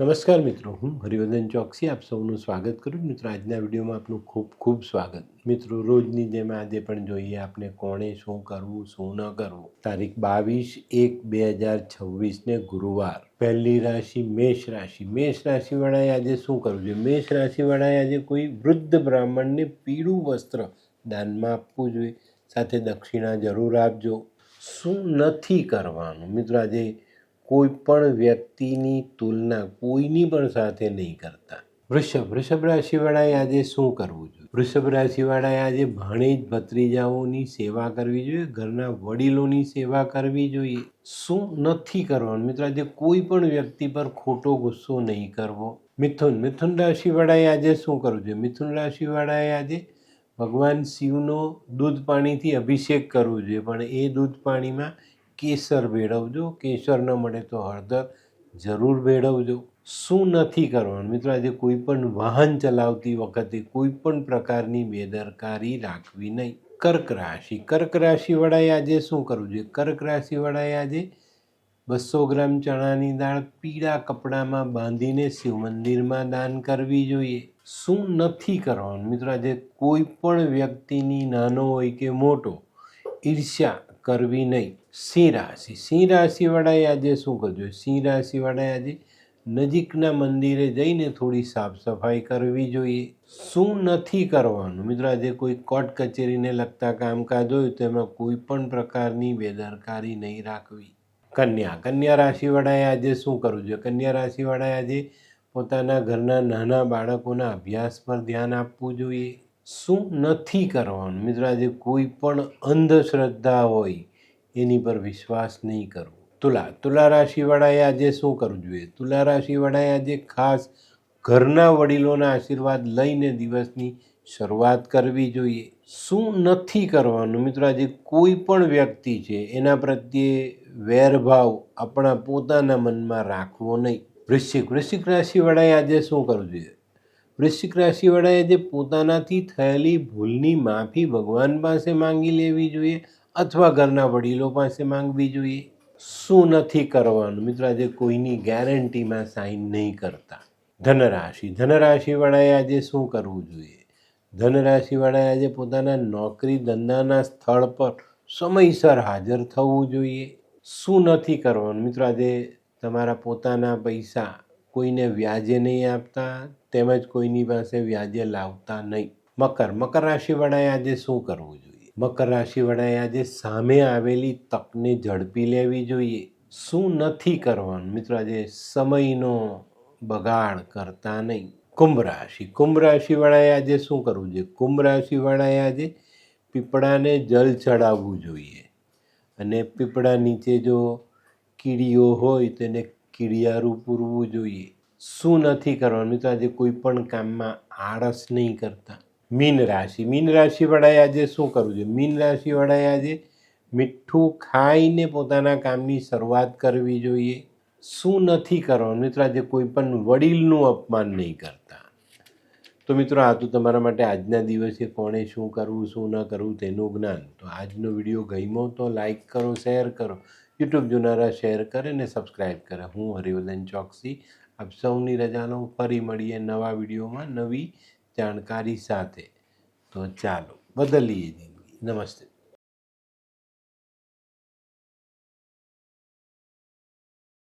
નમસ્કાર મિત્રો, હું હરિવર્ધન ચોકસી, આપ સૌનું સ્વાગત કરું. મિત્રો, આજના વિડીયોમાં આપનું ખૂબ ખૂબ સ્વાગત. મિત્રો, રોજની જેમ આજે પણ જોઈએ આપણે કોણે શું કરવું, શું ન કરવું. તારીખ બાવીસ એક બે હજાર છવ્વીસને ગુરુવાર. પહેલી રાશિ મેષ રાશિ. મેષ રાશિવાળાએ આજે શું કરવું જોઈએ? મેષ રાશિવાળાએ આજે કોઈ વૃદ્ધ બ્રાહ્મણને પીળું વસ્ત્ર દાનમાં આપવું જોઈએ. સાથે દક્ષિણા જરૂર આપજો. શું નથી કરવાનું? મિત્રો, આજે કોઈ પણ વ્યક્તિની તુલના કોઈની પણ સાથે નહીં કરતા. વૃષભ વૃષભ રાશિવાળાએ આજે શું કરવું જોઈએ? વૃષભ રાશિવાળાએ આજે ભાણેજ ભત્રીજાઓની સેવા કરવી જોઈએ, ઘરના વડીલોની સેવા કરવી જોઈએ. શું નથી કરવાનું? મિત્રો, આજે કોઈ પણ વ્યક્તિ પર ખોટો ગુસ્સો નહીં કરવો. મિથુન મિથુન રાશિવાળાએ આજે શું કરવું જોઈએ? મિથુન રાશિવાળાએ આજે ભગવાન શિવનો દૂધ પાણીથી અભિષેક કરવો જોઈએ, પણ એ દૂધ પાણીમાં કેસર ભેળવજો કેસર ન મળે તો હળદર જરૂર ભેળવજો શું નથી કરવાનું? મિત્રો, આજે કોઈ પણ વાહન ચલાવતી વખતે કોઈ પણ પ્રકારની બેદરકારી રાખવી નહીં. કર્ક રાશિ. કર્ક રાશિવાળાએ આજે શું કરવું જોઈએ? કર્ક રાશિવાળાએ આજે બસો ગ્રામ ચણાની દાળ પીળા કપડામાં બાંધીને શિવ મંદિરમાં દાન કરવી જોઈએ. શું નથી કરવાનું? મિત્રો, આજે કોઈ પણ વ્યક્તિની નાનો હોય કે મોટો, ઈર્ષ્યા કરવી નહીં. સિંહ રાશિ. સિંહ રાશિવાળાએ આજે શું કરવું જોઈએ સિંહ રાશિવાળાએ આજે નજીકના મંદિરે જઈને થોડી સાફ સફાઈ કરવી જોઈએ. શું નથી કરવાનું? મિત્રો, આજે કોઈ કોર્ટ કચેરીને લગતા કામકાજ હોય તો એમાં કોઈ પણ પ્રકારની બેદરકારી નહીં રાખવી. કન્યા. કન્યા રાશિવાળાએ આજે શું કરવું જોઈએ? કન્યા રાશિવાળાએ આજે પોતાના ઘરના નાના બાળકોના અભ્યાસ પર ધ્યાન આપવું જોઈએ. શું નથી કરવાનું? મિત્રો, આજે કોઈ પણ અંધશ્રદ્ધા હોય એની પર વિશ્વાસ નહીં કરવો. તુલા તુલા રાશિવાળાએ આજે શું કરવું જોઈએ? તુલા રાશિવાળાએ આજે ખાસ ઘરના વડીલોના આશીર્વાદ લઈને દિવસની શરૂઆત કરવી જોઈએ. શું નથી કરવાનું? મિત્રો, આજે કોઈ પણ વ્યક્તિ છે, એના પ્રત્યે વેરભાવ આપણા પોતાના મનમાં રાખવો નહીં. વૃશ્ચિક વૃશ્ચિક રાશિવાળાએ આજે શું કરવું જોઈએ? વૃશ્ચિક રાશિવાળાએ જે પોતાનાથી થયેલી ભૂલની માફી ભગવાન પાસે માંગી લેવી જોઈએ. અથવા ઘરના વડીલો પાસે માંગવી જોઈએ. શું નથી કરવાનું? મિત્રો, આજે કોઈની ગેરંટીમાં સાઈન નહીં કરતા. ધનરાશિ. ધનરાશિવાળાએ આજે શું કરવું જોઈએ? ધનરાશિવાળાએ આજે પોતાના નોકરી ધંધાના સ્થળ પર સમયસર હાજર થવું જોઈએ. શું નથી કરવાનું? મિત્રો, આજે તમારા પોતાના પૈસા કોઈને વ્યાજે નહીં આપતા, તેમજ કોઈની પાસે વ્યાજે લાવતા નહીં. મકર. મકર રાશિવાળાએ આજે શું કરવું જોઈએ? મકર રાશિવાળાએ આજે સામે આવેલી તકને ઝડપી લેવી જોઈએ. શું નથી કરવાનું? મિત્રો, આજે સમયનો બગાડ કરતા નહીં. કુંભ રાશિ. કુંભ રાશિવાળાએ આજે શું કરવું જોઈએ? કુંભ રાશિવાળાએ આજે પીપળાને જલ ચડાવવું જોઈએ. અને પીપળા નીચે જો કીડીઓ હોય તેને કીડિયારું પૂરવું જોઈએ. શું નથી કરવાનું? તો આજે કોઈ પણ કામમાં આળસ નહીં કરતા. મીન રાશિ. મીન રાશિવાળાએ આજે શું કરવું જોઈએ? મીન રાશિવાળાએ આજે મીઠું ખાઈને પોતાના કામની શરૂઆત કરવી જોઈએ. શું નથી કરવાનું? મિત્રો, આજે કોઈ પણ વડીલનું અપમાન નહીં કરતા. તો મિત્રો, આ તો તમારા માટે આજના દિવસે કોણે શું કરવું, શું ન કરવું તેનું જ્ઞાન. તો આજનો વીડિયો ગમ્યો તો લાઈક કરો, શેર કરો. યુટ્યુબ જોનારા શેર કરે ને સબસ્ક્રાઈબ કરે. હું હરિવર્ધન ચોકસી આપ સૌની રજા લઉં. ફરી મળીએ નવા વિડીયોમાં નવી જાણકારી સાથે. તો ચાલો બદલીએ જિંદગી. નમસ્તે.